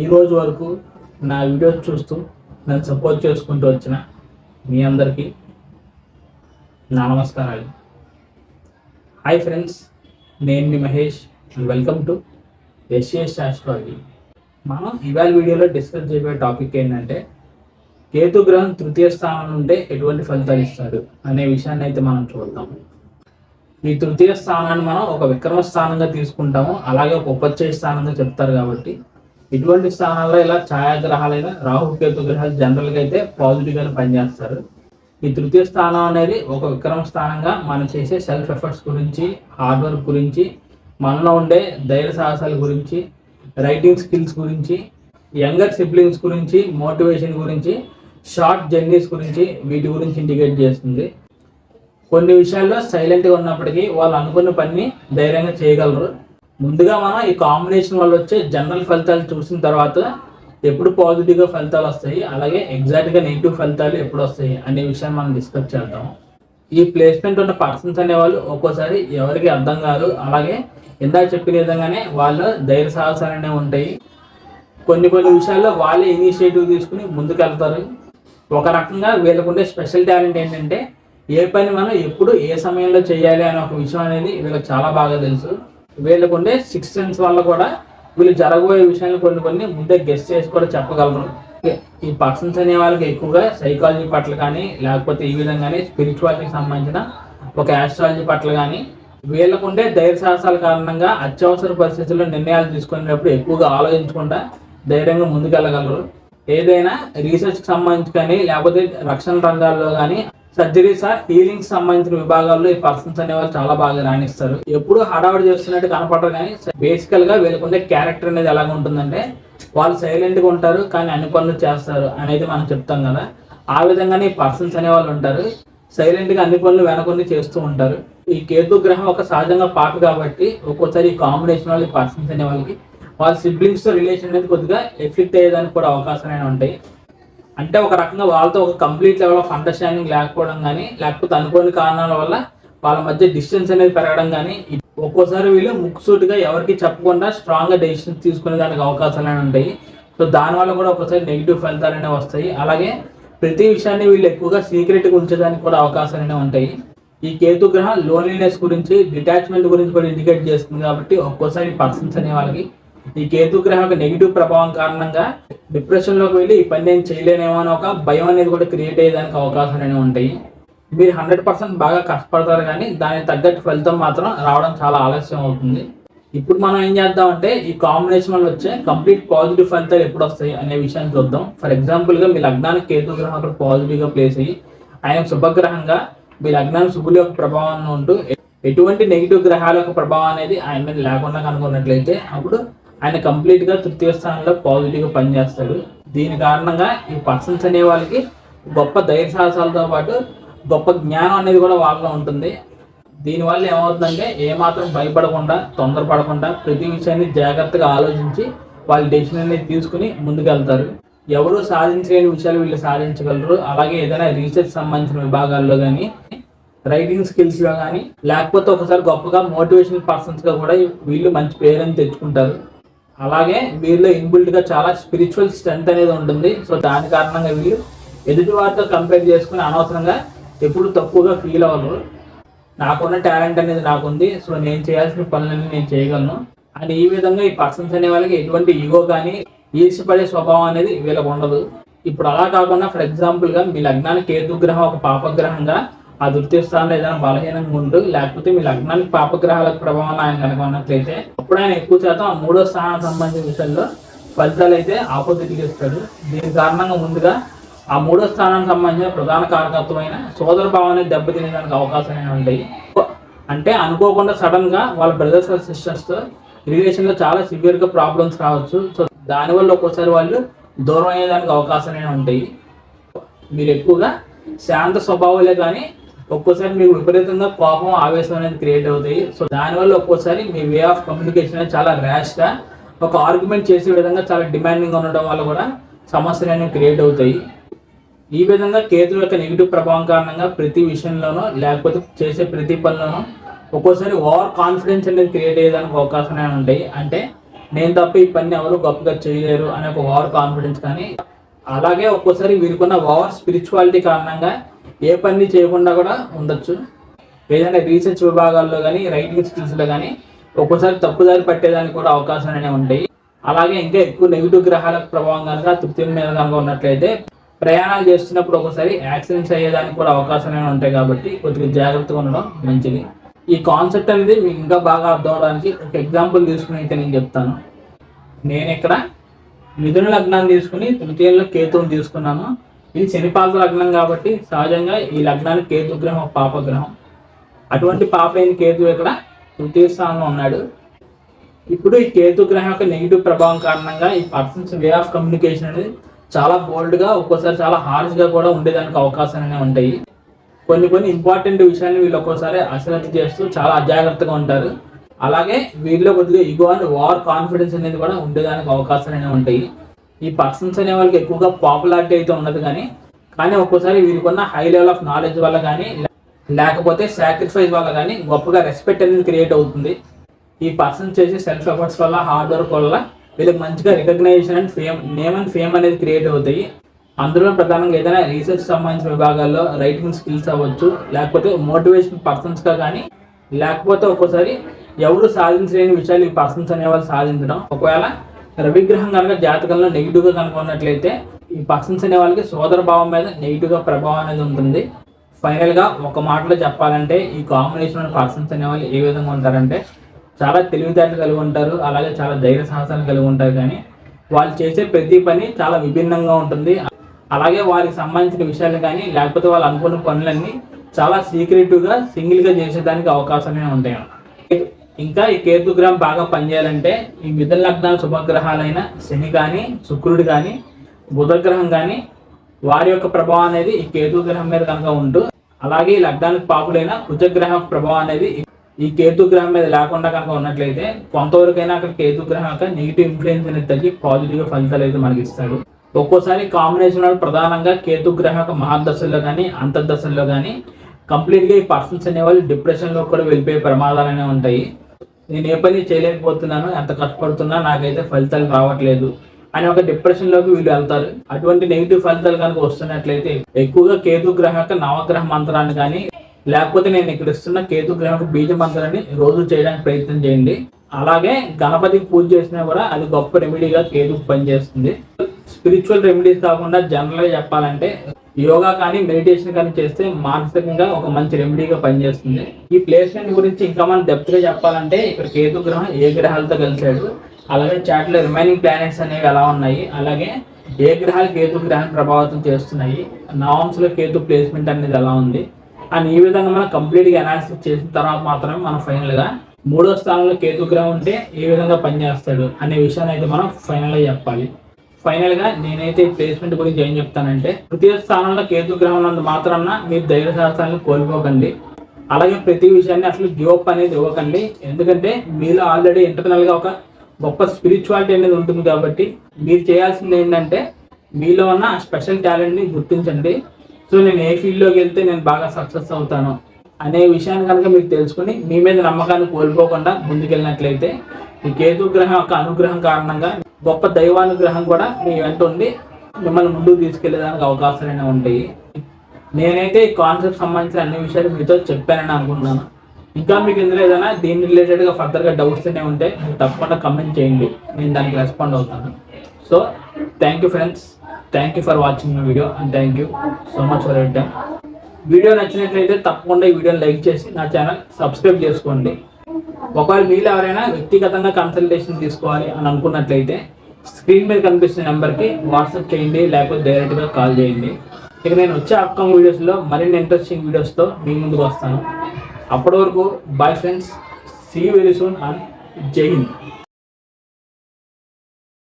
ఈ రోజు వరకు నా వీడియోస్ చూస్తూ నన్ను సపోర్ట్ చేసుకుంటూ వచ్చిన మీ అందరికీ నా నమస్కారాలు. హాయ్ ఫ్రెండ్స్ నేను మీ Mahesh and welcome to SCS astrology మనం ఇవాళ వీడియోలో డిస్కస్ చేయబోయే టాపిక్ ఏంటంటే కేతు గ్రహం తృతీయ స్థానంలో ఉంటే ఎటువంటి ఫలితాలు ఇస్తాడు అనే విషయాన్ని అయితే మనం చూద్దాం. ఈ తృతీయ స్థానాన్ని మనం ఒక విక్రమ స్థానంగా తీసుకుంటాము అలాగే ఒక ఉపచయ స్థానంగా చెప్తారు కాబట్టి ఇటువంటి స్థానాల్లో ఇలా ఛాయాగ్రహాలైన రాహు కేతు గ్రహాలు జనరల్గా అయితే పాజిటివ్గానే పనిచేస్తారు. ఈ తృతీయ స్థానం అనేది ఒక విక్రమ స్థానంగా మనం చేసే సెల్ఫ్ ఎఫర్ట్స్ గురించి హార్డ్ వర్క్ గురించి మనలో ఉండే ధైర్య సాహసాల గురించి రైటింగ్ స్కిల్స్ గురించి యంగర్ సిబ్లింగ్స్ గురించి మోటివేషన్ గురించి షార్ట్ జర్నీస్ గురించి వీటి గురించి ఇండికేట్ చేస్తుంది. కొన్ని విషయాల్లో సైలెంట్గా ఉన్నప్పటికీ వాళ్ళు అనుకున్న పని ధైర్యంగా చేయగలరు. ముందుగా మనం ఈ కాంబినేషన్ వల్ల వచ్చే జనరల్ ఫలితాలు చూసిన తర్వాత ఎప్పుడు పాజిటివ్గా ఫలితాలు వస్తాయి అలాగే ఎగ్జాక్ట్గా నెగిటివ్ ఫలితాలు ఎప్పుడు వస్తాయి అనే విషయాన్ని మనం డిస్కస్ చేద్దాం. ఈ ప్లేస్మెంట్ ఉన్న పర్సన్స్ అనేవాళ్ళు ఒక్కోసారి ఎవరికి అర్థం కాదు అలాగే ఇందాక చెప్పిన విధంగానే వాళ్ళు ధైర్య సాహసాలు అనేవి ఉంటాయి. కొన్ని కొన్ని విషయాల్లో వాళ్ళే ఇనిషియేటివ్ తీసుకుని ముందుకెళ్తారు. ఒక రకంగా వీళ్ళకుండే స్పెషల్ టాలెంట్ ఏంటంటే ఏ పని మనం ఎప్పుడు ఏ సమయంలో చేయాలి అనే ఒక విషయం అనేది వీళ్ళకి చాలా బాగా తెలుసు. వీళ్ళకుండే సిక్స్ సెన్స్ వల్ల కూడా వీళ్ళు జరగబోయే విషయాలు కొన్ని కొన్ని ముందే గెస్ట్ చేసి కూడా చెప్పగలరు. ఈ పర్సన్స్ అనే వాళ్ళకి ఎక్కువగా సైకాలజీ పట్ల కానీ లేకపోతే ఈ విధంగానే స్పిరిచువాలిటీకి సంబంధించిన ఒక ఆస్ట్రాలజీ పట్ల కానీ వీళ్ళకుండే ధైర్య సాహసాల కారణంగా అత్యవసర పరిస్థితుల్లో నిర్ణయాలు తీసుకునేటప్పుడు ఎక్కువగా ఆలోచించకుండా ధైర్యంగా ముందుకెళ్ళగలరు. ఏదైనా రీసెర్చ్కి సంబంధించి కానీ లేకపోతే రక్షణ రంగాల్లో కానీ సర్జరీస్ హీలింగ్ సంబంధించిన విభాగాల్లో ఈ పర్సన్స్ అనేవాళ్ళు చాలా బాగా రాణిస్తారు. ఎప్పుడు హడావిడి చేస్తున్నట్టు కనపడరు కానీ బేసికల్గా వీళ్ళకుండే క్యారెక్టర్ అనేది ఎలాగ ఉంటుందంటే వాళ్ళు సైలెంట్గా ఉంటారు కానీ అన్ని పనులు చేస్తారు అనేది మనం చెప్తాం కదా. ఆ విధంగానే ఈ పర్సన్స్ అనేవాళ్ళు ఉంటారు. సైలెంట్గా అన్ని పనులు వెనకొని చేస్తూ ఉంటారు. ఈ కేతు గ్రహం ఒక సహజంగా పాపి కాబట్టి ఒక్కోసారి ఈ కాంబినేషన్ వాళ్ళు ఈ పర్సన్స్ అనే వాళ్ళకి వాళ్ళ సిబ్లింగ్స్తో రిలేషన్ అనేది కొద్దిగా ఎఫెక్ట్ అయ్యేదానికి కూడా అవకాశాలు ఉంటాయి. అంటే ఒక రకంగా వాళ్ళతో ఒక కంప్లీట్ లెవెల్ ఆఫ్ అండర్స్టాండింగ్ లేకపోవడం కానీ లేకపోతే అనుకోని కారణాల వల్ల వాళ్ళ మధ్య డిస్టెన్స్ అనేది పెరగడం కానీ ఒక్కోసారి వీళ్ళు ముక్కుసూటిగా ఎవరికి చెప్పకుండా స్ట్రాంగ్గా డెసిషన్స్ తీసుకునే దానికి అవకాశాలు ఉంటాయి. సో దానివల్ల కూడా ఒకసారి నెగిటివ్ ఫలితాలు అనేవి వస్తాయి. అలాగే ప్రతి విషయాన్ని వీళ్ళు ఎక్కువగా సీక్రెట్గా ఉంచేదానికి కూడా అవకాశాలు అనేవి ఉంటాయి. ఈ కేతు గ్రహం లోన్లీనెస్ గురించి డిటాచ్మెంట్ గురించి కూడా ఇండికేట్ చేస్తుంది కాబట్టి ఒక్కోసారి పర్సన్స్ అనే వాళ్ళకి ఈ కేతు గ్రహం యొక్క నెగిటివ్ ప్రభావం కారణంగా డిప్రెషన్లోకి వెళ్ళి ఈ పని నేను చేయలేనేమో అని ఒక భయం అనేది కూడా క్రియేట్ అయ్యేదానికి అవకాశాలు అనేవి ఉంటాయి. మీరు హండ్రెడ్ పర్సెంట్ బాగా కష్టపడతారు కానీ దానికి తగ్గట్టు ఫలితం మాత్రం రావడం చాలా ఆలస్యం అవుతుంది. ఇప్పుడు మనం ఏం చేద్దామంటే ఈ కాంబినేషన్ వల్ల వచ్చే కంప్లీట్ పాజిటివ్ ఫలితాలు ఎప్పుడు వస్తాయి అనే విషయాన్ని చూద్దాం. ఫర్ ఎగ్జాంపుల్గా మీ లగ్నానికి కేతు గ్రహం అక్కడ పాజిటివ్గా ప్లేస్ అయ్యి ఆయన శుభగ్రహంగా మీ లగ్నానికి శుభుల యొక్క ప్రభావం ఉంటూ ఎటువంటి నెగిటివ్ గ్రహాల యొక్క ప్రభావం అనేది ఆయన మీద లేకుండా కనుక్కున్నట్లయితే అప్పుడు ఆయన కంప్లీట్గా తృతీయ స్థానంలో పాజిటివ్గా పనిచేస్తాడు. దీని కారణంగా ఈ పర్సన్స్ అనే వాళ్ళకి గొప్ప ధైర్య సాహసాలతో పాటు గొప్ప జ్ఞానం అనేది కూడా వాళ్ళలో ఉంటుంది. దీనివల్ల ఏమవుతుందంటే ఏమాత్రం భయపడకుండా తొందరపడకుండా ప్రతి విషయాన్ని జాగ్రత్తగా ఆలోచించి వాళ్ళ డెసిషన్ అనేది తీసుకుని ముందుకెళ్తారు. ఎవరు సాధించలేని విషయాలు వీళ్ళు సాధించగలరు. అలాగే ఏదైనా రీసెర్చ్ సంబంధించిన విభాగాల్లో కానీ రైటింగ్ స్కిల్స్లో కానీ లేకపోతే ఒకసారి గొప్పగా మోటివేషన్ పర్సన్స్గా కూడా వీళ్ళు మంచి పేరుని తెచ్చుకుంటారు. అలాగే వీళ్ళలో ఇన్బిల్ట్గా చాలా స్పిరిచువల్ స్ట్రెంత్ అనేది ఉంటుంది. సో దాని కారణంగా వీళ్ళు ఎదుటి వారితో కంపేర్ చేసుకుని అనవసరంగా ఎప్పుడు తక్కువగా ఫీల్ అవ్వరు. నాకున్న టాలెంట్ అనేది నాకుంది. సో నేను చేయాల్సిన పనులన్నీ నేను చేయగలను. అండ్ ఈ విధంగా ఈ పర్సన్స్ అనే వాళ్ళకి ఎటువంటి ఈగో కానీ ఈర్షపడే స్వభావం అనేది వీళ్ళకి ఉండదు. ఇప్పుడు అలా కాకుండా ఫర్ ఎగ్జాంపుల్గా మీ లగ్నానికి కేతుగ్రహం ఒక పాపగ్రహంగా ఆ తృతీయ స్థానంలో ఏదైనా బలహీనంగా ఉంటూ లేకపోతే మీ లగ్నానికి పాపగ్రహాల ప్రభావం ఆయన కనుక ఉన్నట్లయితే అప్పుడు ఆయన ఎక్కువ శాతం ఆ మూడో స్థానానికి సంబంధించిన విషయంలో ఫలితాలు అయితే ఆపోజిట్గా ఇస్తాడు దీని కారణంగా ముందుగా ఆ మూడో స్థానానికి సంబంధించిన ప్రధాన కారకత్వమైన సోదర భావాన్ని దెబ్బతినేదానికి అవకాశాలు ఉంటాయి. అంటే అనుకోకుండా సడన్గా వాళ్ళ బ్రదర్స్ సిస్టర్స్తో రిలేషన్లో చాలా సివియర్గా ప్రాబ్లమ్స్ రావచ్చు. సో దానివల్ల ఒక్కోసారి వాళ్ళు దూరం అయ్యేదానికి అవకాశాలు ఉంటాయి. మీరు ఎక్కువగా శాంత స్వభావాలే కానీ ఒక్కోసారి మీకు విపరీతంగా కోపం ఆవేశం అనేది క్రియేట్ అవుతాయి. సో దానివల్ల ఒక్కోసారి మీ వే ఆఫ్ కమ్యూనికేషన్ అనేది చాలా ర్యాష్గా ఒక ఆర్గ్యుమెంట్ చేసే విధంగా చాలా డిమాండింగ్ ఉండడం వల్ల కూడా సమస్యలు అనేవి క్రియేట్ అవుతాయి. ఈ విధంగా కేతు యొక్క నెగిటివ్ ప్రభావం కారణంగా ప్రతి విషయంలోనూ లేకపోతే చేసే ప్రతి పనిలోనూ ఒక్కోసారి ఓవర్ కాన్ఫిడెన్స్ అనేది క్రియేట్ అయ్యేదానికి అవకాశం అనేవి ఉంటాయి. అంటే నేను తప్ప ఈ పని ఎవరు గొప్పగా చేయలేరు అనే ఒక ఓవర్ కాన్ఫిడెన్స్ కానీ అలాగే ఒక్కోసారి వీరికున్న ఓవర్ స్పిరిచువాలిటీ కారణంగా ఏ పని చేయకుండా కూడా ఉండొచ్చు. ఏదైనా రీసెర్చ్ విభాగాల్లో కానీ రైటింగ్ స్కిల్స్లో కానీ ఒక్కోసారి తప్పుదారి పట్టేదానికి కూడా అవకాశాలు అనేవి ఉంటాయి. అలాగే ఇంకా ఎక్కువ నెగిటివ్ గ్రహాల ప్రభావం కనుక తృప్తి మీద కనుక ఉన్నట్లయితే ప్రయాణాలు చేస్తున్నప్పుడు ఒకసారి యాక్సిడెంట్స్ అయ్యేదానికి కూడా అవకాశాలు అనేవి ఉంటాయి కాబట్టి కొద్దిగా జాగ్రత్తగా ఉండడం మంచిది. ఈ కాన్సెప్ట్ అనేది మీకు ఇంకా బాగా అర్థం అవడానికి ఒక ఎగ్జాంపుల్ తీసుకుని అయితే నేను చెప్తాను. నేను ఇక్కడ మిథున లగ్నాన్ని తీసుకుని తృతీయంలో కేతువుని తీసుకున్నాను. ఇది శనిపాద లగ్నం కాబట్టి సహజంగా ఈ లగ్నానికి కేతు గ్రహం ఒక పాపగ్రహం. అటువంటి పాప అయిన కేతు ఇక్కడ తృతీయ స్థానంలో ఉన్నాడు. ఇప్పుడు ఈ కేతు గ్రహం యొక్క నెగిటివ్ ప్రభావం కారణంగా ఈ పర్సన్స్ వే ఆఫ్ కమ్యూనికేషన్ అనేది చాలా బోల్డ్గా ఒక్కోసారి చాలా హార్ష్గా కూడా ఉండేదానికి అవకాశాలు ఉంటాయి. కొన్ని కొన్ని ఇంపార్టెంట్ విషయాన్ని వీళ్ళు ఒక్కోసారి అశ్రద్ధ చేస్తూ చాలా అజాగ్రత్తగా ఉంటారు. అలాగే వీళ్ళలో కొద్దిగా ఈగో అండ్ వార్ కాన్ఫిడెన్స్ అనేది కూడా ఉండేదానికి అవకాశాలు ఉంటాయి. ఈ పర్సన్స్ అనే వాళ్ళకి ఎక్కువగా పాపులారిటీ అయితే ఉండదు కానీ కానీ ఒక్కోసారి వీరికి ఉన్న హై లెవెల్ ఆఫ్ నాలెడ్జ్ వల్ల కానీ లేకపోతే సాక్రిఫైస్ వల్ల కానీ గొప్పగా రెస్పెక్ట్ అనేది క్రియేట్ అవుతుంది. ఈ పర్సన్ చేసే సెల్ఫ్ ఎఫర్ట్స్ వల్ల హార్డ్ వర్క్ వల్ల వీళ్ళకి మంచిగా recognisation and fame name and fame అనేది క్రియేట్ అవుతాయి. అందులో ప్రధానంగా ఏదైనా రీసెర్చ్ సంబంధించిన విభాగాల్లో రైటింగ్ స్కిల్స్ అవ్వచ్చు లేకపోతే మోటివేషన్ పర్సన్స్గా కానీ లేకపోతే ఒక్కోసారి ఎవరు సాధించలేని విషయాలు ఈ పర్సన్స్ అనేవాళ్ళు సాధించడం. ఒకవేళ రవిగ్రహం కనుక జాతకంలో నెగిటివ్గా కనుక ఉన్నట్లయితే ఈ పర్సన్స్ అనే వాళ్ళకి సోదర భావం మీద నెగిటివ్గా ప్రభావం అనేది ఉంటుంది. ఫైనల్గా ఒక మాటలో చెప్పాలంటే ఈ కాంబినేషన్ పర్సన్స్ అనేవాళ్ళు ఏ విధంగా ఉంటారంటే చాలా తెలివితేటలు కలిగి ఉంటారు అలాగే చాలా ధైర్య సాహసాలు కలిగి ఉంటారు కానీ వాళ్ళు చేసే ప్రతి పని చాలా విభిన్నంగా ఉంటుంది. అలాగే వారికి సంబంధించిన విషయాలు కానీ లేకపోతే వాళ్ళు అనుకున్న పనులన్నీ చాలా సీక్రెటివ్గా సింగిల్గా చేసేదానికి అవకాశమే ఉంటాయి. ఇంకా ఈ కేతుగ్రహం బాగా పనిచేయాలంటే ఈ మిథున లగ్నాల శుభగ్రహాలైన శని కానీ శుక్రుడు కానీ బుధగ్రహం కానీ వారి యొక్క ప్రభావం అనేది ఈ కేతు గ్రహం మీద కనుక ఉంటూ అలాగే ఈ లగ్నానికి పాపులైన కుజగ్రహం ప్రభావం అనేది ఈ కేతు గ్రహం మీద లేకుండా కనుక ఉన్నట్లయితే కొంతవరకైనా అక్కడ కేతుగ్రహం యొక్క నెగిటివ్ ఇన్ఫ్లుయెన్స్ అనేది తగ్గి పాజిటివ్ ఫలితాలు అయితే మనకి ఇస్తాడు. ఒక్కోసారి కాంబినేషన్ ప్రధానంగా కేతు గ్రహం యొక్క మహాదశల్లో కానీ అంతర్దశల్లో కానీ కంప్లీట్గా ఈ పర్సన్స్ అనేవాళ్ళు డిప్రెషన్లో కూడా వెళ్ళిపోయే ప్రమాదాలు అనేవి ఉంటాయి. నేను ఏ పని చేయలేకపోతున్నాను ఎంత కష్టపడుతున్నా నాకైతే ఫలితాలు రావట్లేదు అని ఒక డిప్రెషన్లోకి వీళ్ళు వెళ్తారు. అటువంటి నెగిటివ్ ఫలితాలు కనుక వస్తున్నట్లయితే ఎక్కువగా కేతు గ్రహం యొక్క నవగ్రహ మంత్రాన్ని కానీ లేకపోతే నేను ఇక్కడ ఇస్తున్న కేతు గ్రహం బీజ మంత్రాన్ని రోజు చేయడానికి ప్రయత్నం చేయండి. అలాగే గణపతికి పూజ చేసినా కూడా అది గొప్ప రెమెడీగా కేతుకు పనిచేస్తుంది. స్పిరిచువల్ రెమెడీస్ కాకుండా జనరల్గా చెప్పాలంటే యోగా కానీ మెడిటేషన్ కానీ చేస్తే మానసికంగా ఒక మంచి రెమెడీగా పనిచేస్తుంది. ఈ ప్లేస్మెంట్ గురించి ఇంకా మనం డెప్త్గా చెప్పాలంటే ఇక్కడ కేతు గ్రహం ఏ గ్రహాలతో కలిశాడు అలాగే చాట్లో రిమైనింగ్ ప్లానెట్స్ అనేవి ఎలా ఉన్నాయి అలాగే ఏ గ్రహాలు కేతు గ్రహం ప్రభావితం చేస్తున్నాయి నవంశలో కేతు ప్లేస్మెంట్ అనేది ఎలా ఉంది అని ఈ విధంగా మనం కంప్లీట్గా అనాలిసిస్ చేసిన తర్వాత మాత్రమే మనం ఫైనల్గా మూడో స్థానంలో కేతు గ్రహం ఉంటే ఏ విధంగా పనిచేస్తాడు అనే విషయాన్ని అయితే మనం ఫైనల్గా చెప్పాలి. ఫైనల్గా నేనైతే ప్లేస్మెంట్ గురించి ఏం చెప్తానంటే తృతీయ స్థానంలో కేతు గ్రహం ఉన్నందు మాత్రాన మీరు ధైర్య శాస్త్రాన్ని కోల్పోకండి. అలాగే ప్రతి విషయాన్ని అసలు గివప్ అనేది ఇవ్వకండి. ఎందుకంటే మీలో ఆల్రెడీ ఇంటర్నల్గా ఒక గొప్ప స్పిరిచువాలిటీ అనేది ఉంటుంది కాబట్టి మీరు చేయాల్సింది ఏంటంటే మీలో ఉన్న స్పెషల్ టాలెంట్ని గుర్తించండి. సో నేను ఏ ఫీల్డ్లోకి వెళ్తే నేను బాగా సక్సెస్ అవుతాను అనే విషయాన్ని కనుక మీరు తెలుసుకుని మీ మీద నమ్మకాన్ని కోల్పోకుండా ముందుకెళ్ళినట్లయితే ఈ కేతు గ్రహం యొక్క అనుగ్రహం కారణంగా గొప్ప దైవానుగ్రహం కూడా మీ వెంట ఉండి మిమ్మల్ని ముందుకు తీసుకెళ్ళేదానికి అవకాశాలైనా ఉంటాయి. నేనైతే ఈ కాన్సెప్ట్ సంబంధించిన అన్ని విషయాలు మీతో చెప్పానని అనుకుంటున్నాను. ఇంకా మీకు ఇందులో ఏదైనా దీని రిలేటెడ్గా ఫర్దర్గా డౌట్స్ అనేవి ఉంటే తప్పకుండా కమెంట్ చేయండి. నేను దానికి రెస్పాండ్ అవుతాను. So thank you friends thank you for watching my video and thank you so much for time video నచ్చినట్లయితే తప్పకుండా ఈ వీడియోని లైక్ చేసి నా ఛానల్ సబ్స్క్రైబ్ చేసుకోండి. ఒకవేళ మీరు ఎవరైనా వ్యక్తిగతంగా కన్సల్టేషన్ తీసుకోవాలి అని అనుకున్నట్లయితే స్క్రీన్ మీద కనిపిస్తున్న నెంబర్కి వాట్సాప్ చేయండి లేకపోతే డైరెక్ట్గా కాల్ చేయండి. ఇక నేను వచ్చే అప్కమింగ్ వీడియోస్లో మరిన్ని ఇంట్రెస్టింగ్ వీడియోస్తో మీ ముందుకు వస్తాను. అప్పటి వరకు bye friends see very soon and Jai Hind.